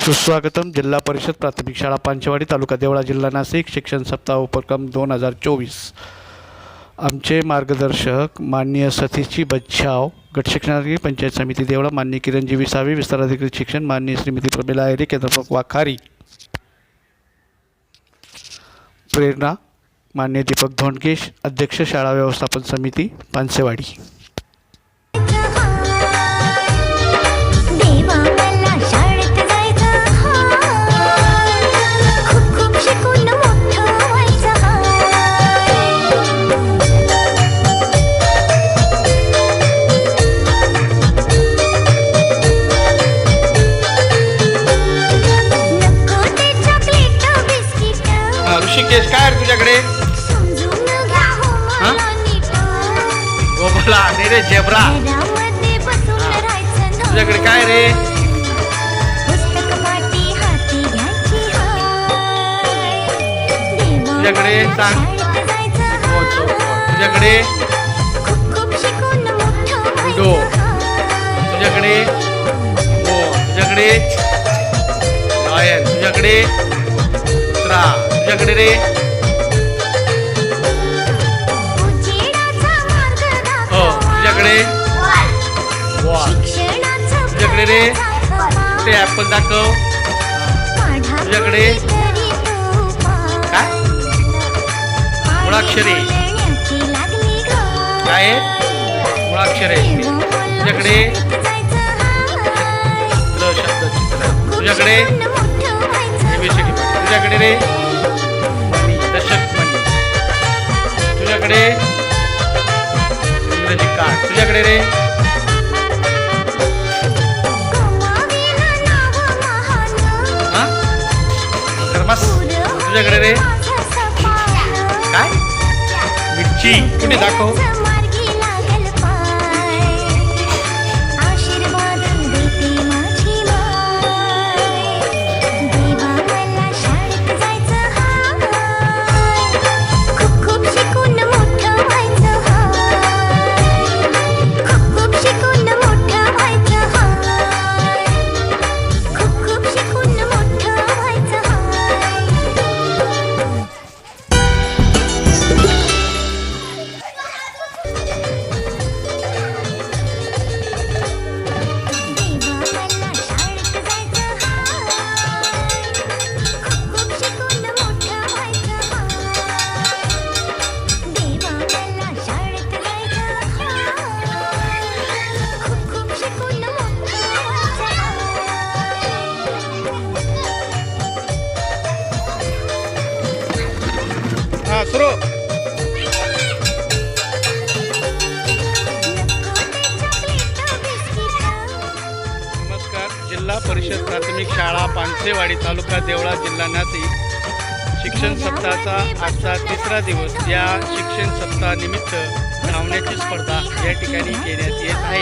सुस्वागतम जिल्हा परिषद प्राथमिक शाळा पांचवाडी तालुका देवळा जिल्हा नाशिक शिक्षण सप्ताह उपक्रम दोन हजार चोवीस. आमचे मार्गदर्शक माननीय सतीशजी बच्छाव गट शिक्षणाधिकारी पंचायत समिती देवळा माननीय किरणजी विसावी विस्ताराधिकारी शिक्षण माननीय श्रीमती प्रमिला अहिरे केंद्रप्रमुख वाखारी. प्रेरणा मान्य दीपक धोंडकेश अध्यक्ष शाळा व्यवस्थापन समिती पानसेवाडी. ऋषिकेश काय रे तुझ्याकडे? गोपाला नाही रे नाही. तुझ्याकडे काय रे? तुझ्याकडे सांग. हो, हो. तुझ्याकडे? हाय. तुझ्याकडे? हो तुझ्याकडे? तुझ्याकडे? कुत्रा तुझ्याकडे रे हो. तुझ्याकडे तुझ्याकडे रे? ते ॲपल दाखव तुझ्याकडे? काय मुळाक्षरे. काय मुळाक्षर. तुझ्याकडे चित्र शब्द चित्र तुझ्याकडे तुझ्याकडे रे कार्ड तुझ्याकडे रे हा कर्मस तुझ्याकडे रे काय मिरची कुठे दाखव हाय नमस्कार. जिल्हा परिषद प्राथमिक शाळा पानसेवाडी तालुका देवळा जिल्हा नाती शिक्षण सप्ताहाचा आजचा तिसरा दिवस. या शिक्षण सप्ताहानिमित्त धावण्याची स्पर्धा या ठिकाणी घेण्यात येत आहे.